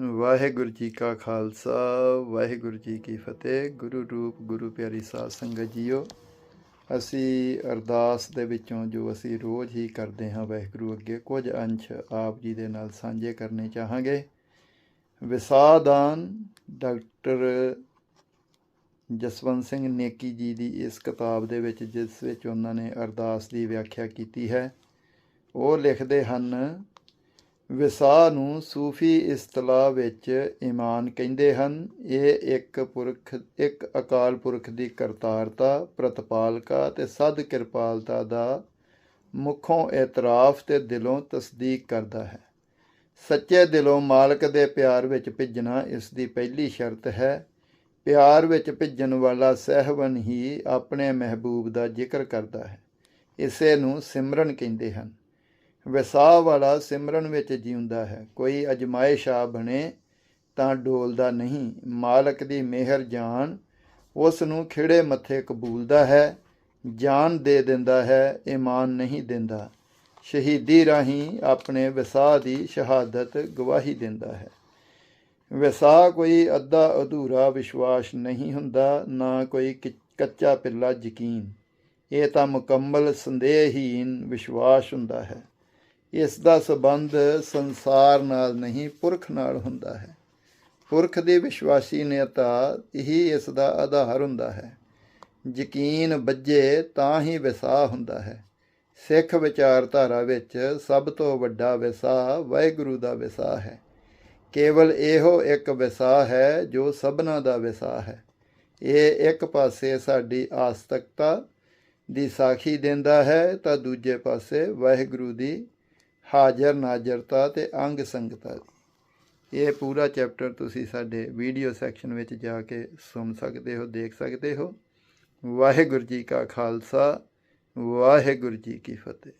ਵਾਹਿਗੁਰੂ ਜੀ ਕਾ ਖਾਲਸਾ, ਵਾਹਿਗੁਰੂ ਜੀ ਕੀ ਫਤਿਹ। ਗੁਰੂ ਰੂਪ, ਗੁਰੂ ਪਿਆਰੀ ਸਾਧ ਸੰਗਤ ਜੀਓ, ਅਸੀਂ ਅਰਦਾਸ ਦੇ ਵਿੱਚੋਂ ਜੋ ਅਸੀਂ ਰੋਜ਼ ਹੀ ਕਰਦੇ ਹਾਂ ਵਾਹਿਗੁਰੂ ਅੱਗੇ, ਕੁਝ ਅੰਸ਼ ਆਪ ਜੀ ਦੇ ਨਾਲ ਸਾਂਝੇ ਕਰਨੇ ਚਾਹਾਂਗੇ। ਵਿਸਾਦਾਨ ਡਾਕਟਰ ਜਸਵੰਤ ਸਿੰਘ ਨੇਕੀ ਜੀ ਦੀ ਇਸ ਕਿਤਾਬ ਦੇ ਵਿੱਚ, ਜਿਸ ਵਿੱਚ ਉਹਨਾਂ ਨੇ ਅਰਦਾਸ ਦੀ ਵਿਆਖਿਆ ਕੀਤੀ ਹੈ, ਉਹ ਲਿਖਦੇ ਹਨ ਵਿਸਾਹ ਨੂੰ ਸੂਫੀ ਇਸਤਲਾਹ ਵਿੱਚ ਈਮਾਨ ਕਹਿੰਦੇ ਹਨ। ਇਹ ਇੱਕ ਪੁਰਖ, ਇੱਕ ਅਕਾਲ ਪੁਰਖ ਦੀ ਕਰਤਾਰਤਾ, ਪ੍ਰਤਪਾਲਕਾ ਤੇ ਸਦ ਕਿਰਪਾਲਤਾ ਦਾ ਮੁੱਖੋਂ ਇਤਰਾਫ ਤੇ ਦਿਲੋਂ ਤਸਦੀਕ ਕਰਦਾ ਹੈ। ਸੱਚੇ ਦਿਲੋਂ ਮਾਲਕ ਦੇ ਪਿਆਰ ਵਿੱਚ ਭਿੱਜਣਾ ਇਸ ਦੀ ਪਹਿਲੀ ਸ਼ਰਤ ਹੈ। ਪਿਆਰ ਵਿੱਚ ਭਿੱਜਣ ਵਾਲਾ ਸਹਿਵਨ ਹੀ ਆਪਣੇ ਮਹਿਬੂਬ ਦਾ ਜ਼ਿਕਰ ਕਰਦਾ ਹੈ। ਇਸੇ ਨੂੰ ਸਿਮਰਨ ਕਹਿੰਦੇ ਹਨ। ਵਿਸਾਹ ਵਾਲਾ ਸਿਮਰਨ ਵਿੱਚ ਜਿਉਂਦਾ ਹੈ। ਕੋਈ ਅਜਮਾਇਸ਼ਾ ਬਣੇ ਤਾਂ ਡੋਲਦਾ ਨਹੀਂ। ਮਾਲਕ ਦੀ ਮਿਹਰ ਜਾਨ ਉਸ ਨੂੰ ਖਿੜੇ ਮੱਥੇ ਕਬੂਲਦਾ ਹੈ। ਜਾਨ ਦੇ ਦਿੰਦਾ ਹੈ ਈਮਾਨ ਨਹੀਂ ਦਿੰਦਾ। ਸ਼ਹੀਦੀ ਰਾਹੀਂ ਆਪਣੇ ਵਿਸਾਹ ਦੀ ਸ਼ਹਾਦਤ ਗਵਾਹੀ ਦਿੰਦਾ ਹੈ। ਵਿਸਾਹ ਕੋਈ ਅੱਧਾ ਅਧੂਰਾ ਵਿਸ਼ਵਾਸ ਨਹੀਂ ਹੁੰਦਾ, ਨਾ ਕੋਈ ਕਿ- ਕੱਚਾ ਪਿੱਲਾ ਯਕੀਨ। ਇਹ ਤਾਂ ਮੁਕੰਮਲ ਸੰਦੇਹਹੀਨ ਵਿਸ਼ਵਾਸ ਹੁੰਦਾ ਹੈ। ਇਸ ਦਾ ਸਬੰਧ ਸੰਸਾਰ ਨਾਲ ਨਹੀਂ, ਪੁਰਖ ਨਾਲ ਹੁੰਦਾ ਹੈ। ਪੁਰਖ ਦੀ ਵਿਸ਼ਵਾਸੀ ਨੇਤਾ ਇਹੀ ਇਸ ਦਾ ਆਧਾਰ ਹੁੰਦਾ ਹੈ। ਯਕੀਨ ਬੱਝੇ ਤਾਂ ਹੀ ਵਿਸਾਹ ਹੁੰਦਾ ਹੈ। ਸਿੱਖ ਵਿਚਾਰਧਾਰਾ ਵਿੱਚ ਸਭ ਤੋਂ ਵੱਡਾ ਵਿਸਾਹ ਵਾਹਿਗੁਰੂ ਦਾ ਵਿਸਾਹ ਹੈ। ਕੇਵਲ ਇਹੋ ਇੱਕ ਵਿਸਾਹ ਹੈ ਜੋ ਸਭਨਾ ਦਾ ਵਿਸਾਹ ਹੈ। ਇਹ ਇੱਕ ਪਾਸੇ ਸਾਡੀ ਆਸਤਕਤਾ ਦੀ ਸਾਖੀ ਦਿੰਦਾ ਹੈ ਤਾਂ ਦੂਜੇ ਪਾਸੇ ਵਾਹਿਗੁਰੂ ਦੀ ਹਾਜ਼ਰ ਨਾਜ਼ਰਤਾ ਤੇ ਅੰਗ ਸੰਗਤਾ ਦੀ। ਇਹ ਪੂਰਾ ਚੈਪਟਰ ਤੁਸੀਂ ਸਾਡੇ ਵੀਡੀਓ ਸੈਕਸ਼ਨ ਵਿੱਚ ਜਾ ਕੇ ਸੁਣ ਸਕਦੇ ਹੋ, ਦੇਖ ਸਕਦੇ ਹੋ। ਵਾਹਿਗੁਰੂ ਜੀ ਕਾ ਖਾਲਸਾ, ਵਾਹਿਗੁਰੂ ਜੀ ਕੀ ਫਤਿਹ।